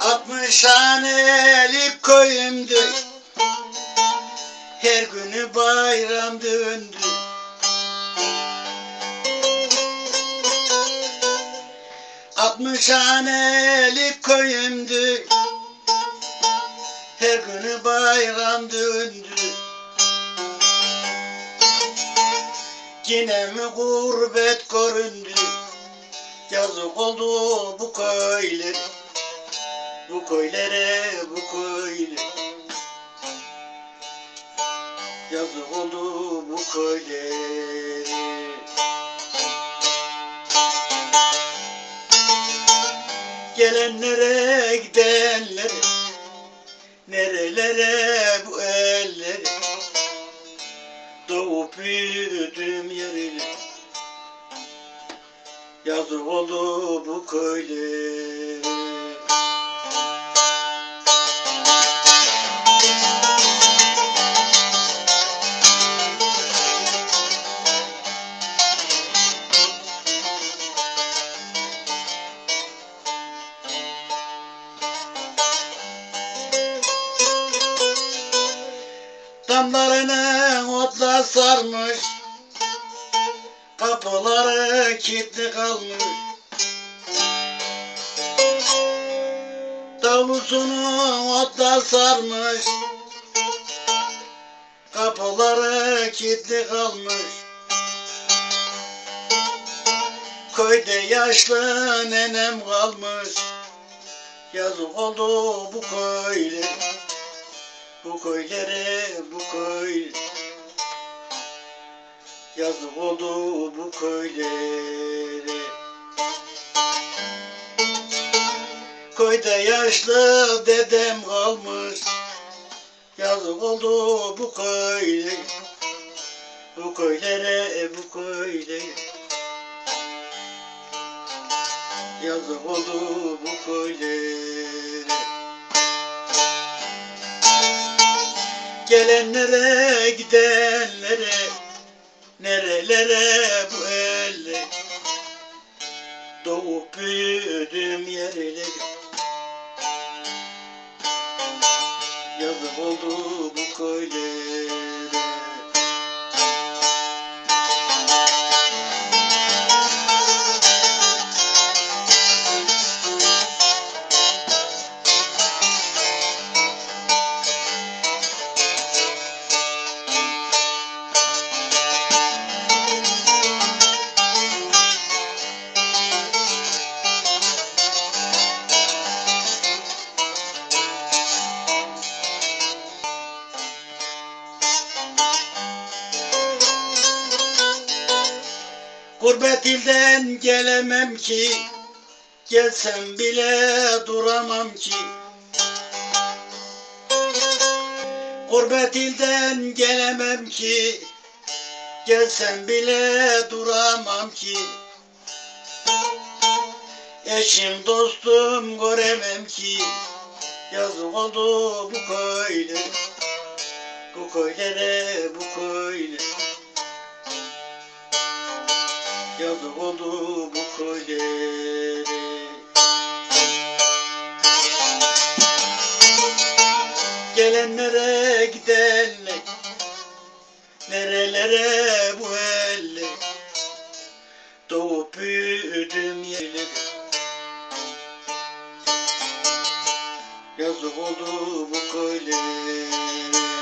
Altmış hanelik köyümdü Her günü bayram döndü. Altmış hanelik köyümdü Her günü bayram döndü. Yine mi gurbet göründü Yazık oldu bu köyler bu köylere bu köyle. Yazık oldu bu köylere. Gelenlere gidenlere Nerelere bu ellere? Doğup büyüdüm yerine. Yazık oldu bu köylere Damlarını otla sarmış Kapıları kilitli kalmış. Davulsunu otla sarmış Kapıları kilitli kalmış. Köyde yaşlı nenem kalmış Yazık oldu bu köyle bu köylere bu köy. Yazık oldu bu köylere. Köyde yaşlı dedem kalmış. Yazık oldu bu köyle. Bu köylere bu köyle. Yazık oldu bu köylere Gelenlere gidenlere Nerelere bu elle? Doğup büyüdüm yerlere. Yazık oldu Gurbet ilden gelemem ki Gelsem bile duramam ki. Gurbet ilden gelemem ki Gelsem bile duramam ki. Eşim dostum göremem ki Yazık oldu bu köyle. Bu köylere bu köyle Yazık oldu bu köylere Gelenlere gidenler Nerelere bu elle? Doğup büyüdüm yerlere. Yazık oldu bu köylere